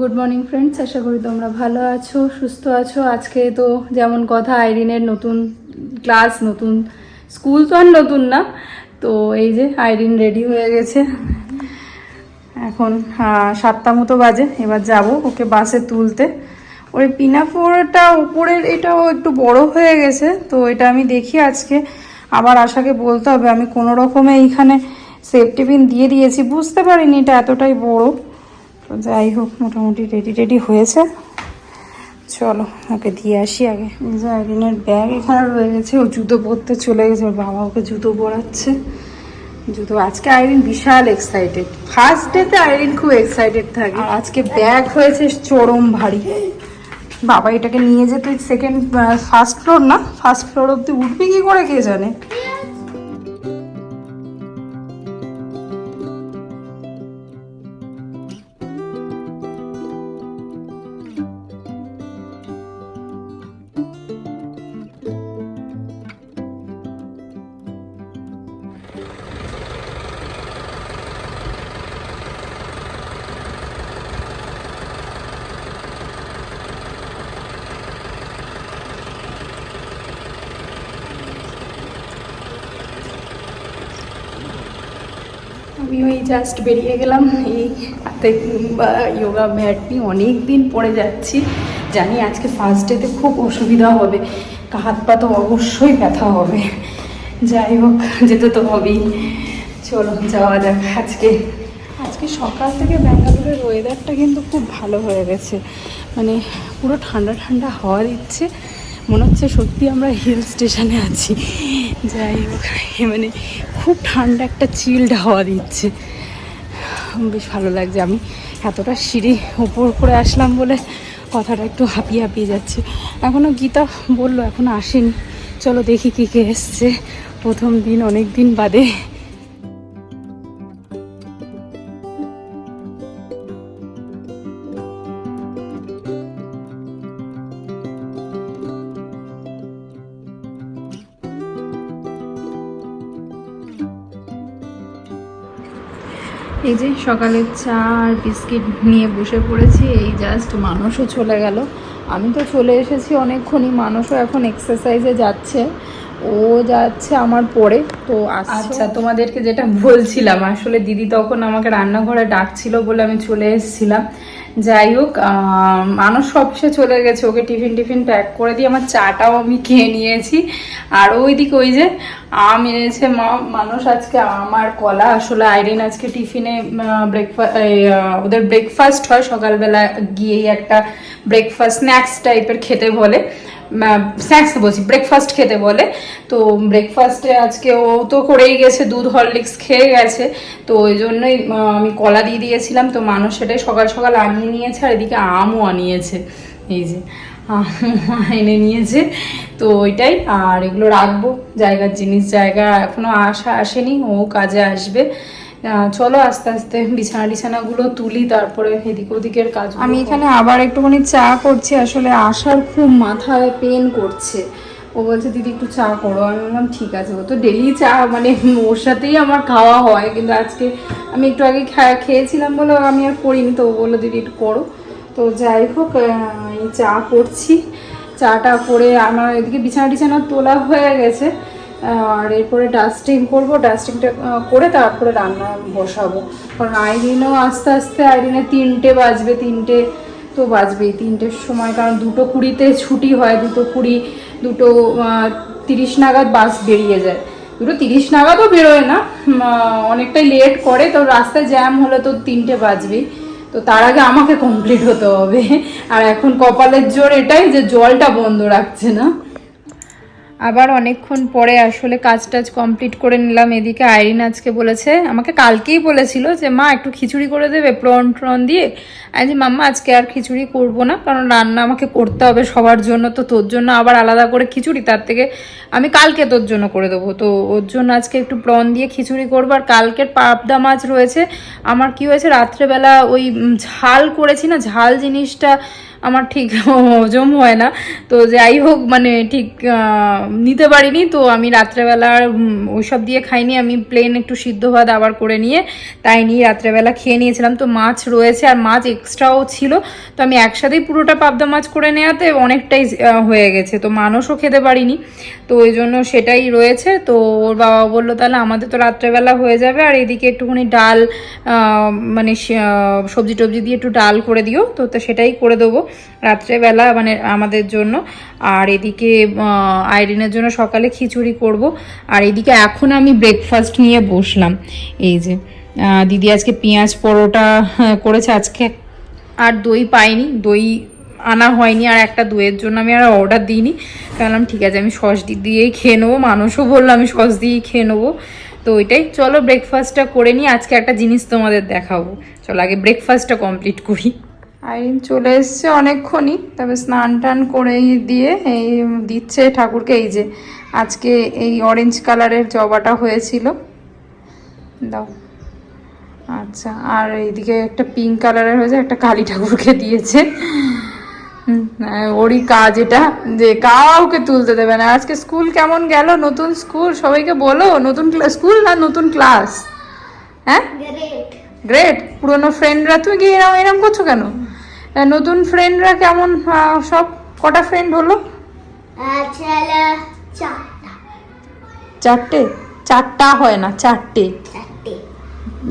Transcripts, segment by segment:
Good morning friends আশা করি তোমরা ভালো আছো, সুস্থ আছো। আজকে তো যেমন কথা আইরিনের নতুন ক্লাস, নতুন স্কুল তো আর নতুন না, তো এই যে আইরিন রেডি হয়ে গেছে। এখন সাতটা মতো বাজে, এবার যাব ওকে বাসে তুলতে। ওই পিনাফোরটা উপরের, এটাও একটু বড় হয়ে গেছে, তো এটা আমি দেখি আজকে। আবার আশাকে বলতে হবে, আমি কোনো রকমে এইখানে সেফটি পিন দিয়ে দিয়েছি, বুঝতে পারিনি এটা এতটাই বড়। তো যাই হোক, মোটামুটি রেডি রেডি হয়েছে। চলো, ওকে দিয়ে আসি আগে। আইরিনের ব্যাগ এখানে রয়ে গেছে ও জুতো পরতে চলে গেছে, ওর বাবা ওকে জুতো পরাচ্ছে। জুতো, আজকে আইরিন বিশাল এক্সাইটেড ফার্স্ট ডেতে আইরিন খুব এক্সাইটেড থাকে। আজকে ব্যাগ হয়েছে চরম ভারী। বাবা এটাকে নিয়ে যেতে সেকেন্ড ফার্স্ট ফ্লোর না ফার্স্ট ফ্লোর অব্দি উঠবি কি করে কে জানে? আমি ওই জাস্ট বেরিয়ে গেলাম। এই হাতে যোগা ম্যাট নিয়ে অনেক দিন পরে যাচ্ছি। জানি আজকে ফার্স্ট ডেতে খুব অসুবিধা হবে। হাত পা তো অবশ্যই ব্যথা হবে। যাই হোক, যেতে তো হবেই। চলো, যাওয়া যাক আজকে। আজকে সকাল থেকে ব্যাঙ্গালোরের ওয়েদারটা কিন্তু খুব ভালো হয়ে গেছে। মানে পুরো ঠান্ডা ঠান্ডা হাওয়া দিচ্ছে মনে হচ্ছে সত্যি আমরা হিল স্টেশনে আছি। যাই হোক মানে খুব ঠান্ডা একটা চিল্ড হাওয়া দিচ্ছে। বেশ ভালো লাগছে। আমি এতটা সিঁড়ি উপর করে আসলাম বলে কথাটা একটু হাঁপিয়ে হাঁপিয়ে যাচ্ছে। এখনও গীতা বলল এখনও আসেনি। চলো দেখি কী কে এসছে। প্রথম দিন, অনেক দিন বাদে এই যে সকালের চা আর বিস্কিট নিয়ে বসে পড়েছি, এই জাস্ট মানুষও চলে গেল। আমি তো চলে এসেছি, অনেকক্ষণই মানুষও এখন এক্সারসাইজে যাচ্ছে। ও যাচ্ছে আমার পরে, তো আচ্ছা তোমাদেরকে যেটা বলছিলাম, আসলে দিদি তখন আমাকে রান্নাঘরে ডাকছিল বলে আমি চলে এসেছিলাম। যাই হোক মানুষ সবসে চলে গেছে, ওকে টিফিন টিফিন প্যাক করে দিয়ে আমার চাটাও আমি খেয়ে নিয়েছি। আর ওইদিকে ওই যে আম এনেছে মা, মানুষ আজকে আমার কলা, আসলে আইরিন আজকে টিফিনে ব্রেকফাস্ট ওদের ব্রেকফাস্ট হয়, সকালবেলা গিয়েই একটা ব্রেকফাস্ট স্ন্যাক্স টাইপের খেতে বলে। স্ন্যাক্স বলছি ব্রেকফাস্ট খেতে বলে। তো ব্রেকফাস্টে আজকে ও তো করেই গেছে, দুধ হরলিক্স খেয়ে গেছে। তো ওই জন্যই আমি কলা দিয়ে দিয়েছিলাম। তো মানুষ সেটাই সকাল সকাল আনিয়ে নিয়েছে, আর এদিকে আমও আনিয়েছে। এই যে এনে নিয়েছে। তো ওইটাই, আর এগুলো রাখব। জায়গার জিনিস, জায়গা এখনও আসা, আসেনি, ও কাজে আসবে। চলো আস্তে আস্তে বিছানা টিছানাগুলো তুলি তারপরে এদিক ওদিকের কাজ আমি এখানে আবার একটুখানি চা করছি আসলে আসার খুব মাথায় পেন করছে। ও বলছে দিদি একটু চা করো। আমি বললাম ঠিক আছে। ও তো ডেলি চা মানে ওর সাথেই আমার খাওয়া হয় কিন্তু আজকে আমি একটু আগে খা- খেয়েছিলাম বলে আমি আর করিনি তো ও বলল দিদি একটু করো। তো যাই হোক এই চা করছি। চাটা করে আমার এদিকে বিছানা টিছানা তোলা হয়ে গেছে। আর এরপরে ডাস্টিং করব ডাস্টিংটা করে তারপরে রান্না বসাবো। কারণ আইরিনও আস্তে আস্তে আইরিনে তিনটে বাজবে, তিনটে তো বাজবেই, তিনটের সময়, কারণ দুটো কুড়িতে ছুটি হয়, দুটো কুড়ি, দুটো তিরিশ নাগাদ বাস বেরিয়ে যায়। দুটো তিরিশ নাগাদও বেরোয় না অনেকটাই লেট করে, তো রাস্তায় জ্যাম হলে তো তিনটে বাজবেই। তো তার আগে আমাকে কমপ্লিট হতে হবে। আর এখন কপালের জোর এটাই যে জলটা বন্ধ রাখছে না। আবার অনেকক্ষণ পরে আসলে কাজ টাজ কমপ্লিট করে নিলাম। এদিকে আইরিন আজকে বলেছে, আমাকে কালকেই বলেছিল যে, মা, একটু খিচুড়ি করে দেবে প্রন ট্রন দিয়ে? আমি যে মাম্মা, আজকে আর খিচুড়ি করব না, কারণ রান্না আমাকে করতে হবে সবার জন্য, তো তোর জন্য আবার আলাদা করে খিচুড়ি, তার থেকে আমি কালকে তোর জন্য করে দেবো। তো ওর জন্য আজকে একটু প্রন দিয়ে খিচুড়ি করব। আর কালকের পাবদা মাছ রয়েছে, আমার কি হয়েছে, রাত্রেবেলা ওই ঝাল করেছি না, ঝাল জিনিসটা আমার ঠিক হজম হয় না। তো যাই হোক মানে ঠিক নিতে পারিনি। তো আমি রাত্রেবেলা ওইসব দিয়ে খাইনি। আমি প্লেন একটু সিদ্ধ ভাত আবার করে নিয়ে তাই নিয়ে রাত্রেবেলা খেয়ে নিয়েছিলাম। তো মাছ রয়েছে আর মাছ এক্সট্রাও ছিল। তো আমি একসাথেই পুরোটা পাবদা মাছ করে নেওয়াতে অনেকটাই হয়ে গেছে। তো মানুষও খেতে পারিনি। তো ওই জন্য সেটাই রয়েছে। তো ওর বাবা বলল, তাহলে আমাদের তো রাত্রেবেলা হয়ে যাবে। আর এদিকে একটুখানি ডাল মানে সবজি টবজি দিয়ে একটু ডাল করে দিও। তো সেটাই করে দেবো। রাত্রেবেলা মানে আমাদের জন্য। আর এদিকে আইরিনের জন্য সকালে খিচুড়ি করব। আর এদিকে এখন আমি ব্রেকফাস্ট নিয়ে বসলাম। এই যে দিদি আজকে পেঁয়াজ পরোটা হ্যাঁ, করেছে আজকে। আর দই পাইনি দই আনা হয়নি আর একটা দইয়ের জন্য আমি আর অর্ডার দিইনি। কারণ ঠিক আছে আমি সস দিয়েই খেয়ে নেব। মানুষও বলল আমি সস দিয়েই খেয়ে নেব। তো ওইটাই চলো ব্রেকফাস্টটা করে নিই। আজকে একটা জিনিস তোমাদের দেখাবো। চলো আগে ব্রেকফাস্টটা কমপ্লিট করি। আইন চলে এসছে অনেকক্ষণই তবে স্নান টান করে দিয়ে এই দিচ্ছে ঠাকুরকে এই যে আজকে এই অরেঞ্জ কালারের জবাটা হয়েছিল। দাও। আচ্ছা আর এইদিকে একটা পিঙ্ক কালারের হয়েছে একটা কালী ঠাকুরকে দিয়েছে। ওরই কাজ এটা যে কাউকে তুলতে দেবে না। আজকে স্কুল কেমন গেল? নতুন স্কুল? সবাইকে বলো নতুন স্কুল না নতুন ক্লাস হ্যাঁ? গ্রেট পুরনো ফ্রেন্ডরা তুমি কি এরম এরম করছ কেন? নতুন ফ্রেন্ডরা কেমন? সব কটা ফ্রেন্ড হলো? চারটে। চারটা? হয় না চারটে। চারটে।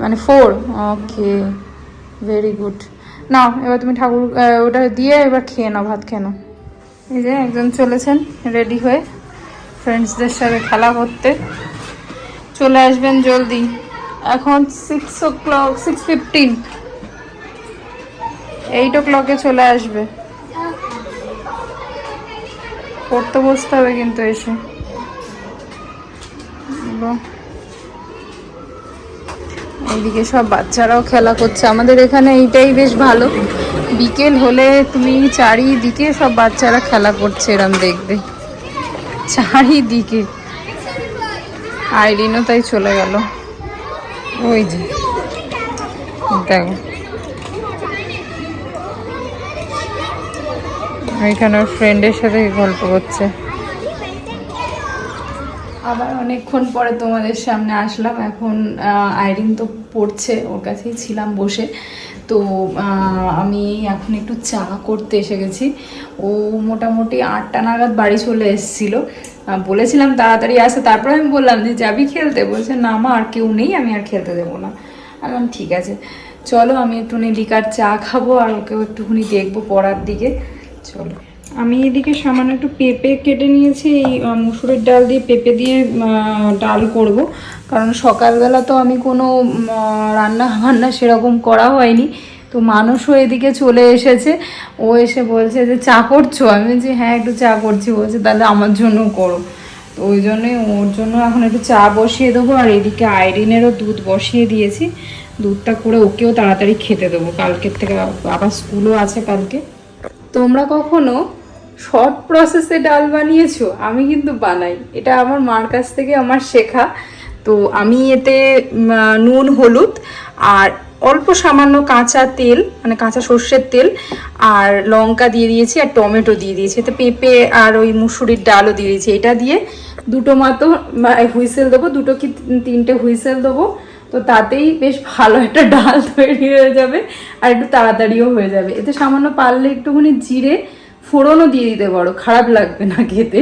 মানে four okay very good now এবার তুমি ঠাকুর ওটা দিয়ে এবার খেয়ে নাও ভাত খেয়ে নাও। এই যে একজন চলেছেন রেডি হয়ে ফ্রেন্ডসদের সাথে খেলা করতে। চলে আসবেন জলদি। এখন six o'clock six fifteen eight ও ক্লকে চলে আসবে। পড়তে বসতে হবে কিন্তু এসে। এইদিকে সব বাচ্চারাও খেলা করছে। আমাদের এখানে এইটাই বেশ ভালো। বিকেল হলে তুমি চারিদিকে সব বাচ্চারা খেলা করছে এরম দেখবে। চারিদিকে। আইরিনও তাই চলে গেল। ওই যে। দেখো। এখানে ফ্রেন্ডের সাথে গল্প করছে। আবার অনেকক্ষণ পরে তোমাদের সামনে আসলাম। এখন আইরিন তো পড়ছে, ওর কাছেই ছিলাম বসে। তো আমি এখন একটু চা করতে এসে গেছি। ও মোটামুটি আটটা নাগাদ বাড়ি চলে এসেছিল। বলেছিলাম তাড়াতাড়ি আসে, তারপরে আমি বললাম যে, যাবি খেলতে? বলছে, না মা, আর কেউ নেই, আমি আর খেলতে দেবো না। আমি ঠিক আছে, চলো, আমি একটুখানি লিকার চা খাব, আর ওকেও একটুখানি দেখব পড়ার দিকে। চলো। আমি এদিকে সামান্য একটু পেঁপে কেটে নিয়েছি, এই মুসুরের ডাল দিয়ে পেঁপে দিয়ে ডাল করব। কারণ সকালবেলা তো আমি কোনো রান্না বান্না সেরকম করা হয়নি। তো মানুষও এদিকে চলে এসেছে। ও এসে বলছে যে, চা করছ? আমি বলছি হ্যাঁ একটু চা করছি। বলছে, তাহলে আমার জন্য করো। তো ওই জন্যই ওর জন্য এখন একটু চা বসিয়ে দেবো। আর এদিকে আইরিনেরও দুধ বসিয়ে দিয়েছি। দুধটা করে ওকেও তাড়াতাড়ি খেতে দেবো। কালকের থেকে আবার স্কুলও আছে কালকে। তোমরা কখনো শর্ট প্রসেসে ডাল বানিয়েছো? আমি কিন্তু বানাই। এটা আমার মার কাছ থেকে আমার শেখা। তো আমি এতে নুন, হলুদ আর অল্প সামান্য কাঁচা তেল মানে কাঁচা সর্ষের তেল আর লঙ্কা দিয়ে দিয়েছি আর টমেটো দিয়ে দিয়েছি। এতে পেঁপে আর ওই মুসুরির ডালও দিয়ে দিয়েছি। এটা দিয়ে দুটো মতো হুইসেল দেবো। দুটো কি তিনটে হুইসেল দেবো। তো তাতেই বেশ ভালো একটা ডাল তৈরি হয়ে যাবে আর একটু তাড়াতাড়িও হয়ে যাবে। এতে সামান্য পারলে একটুখানি জিরে ফোড়নও দিয়ে দিতে পারো, খারাপ লাগবে না খেতে।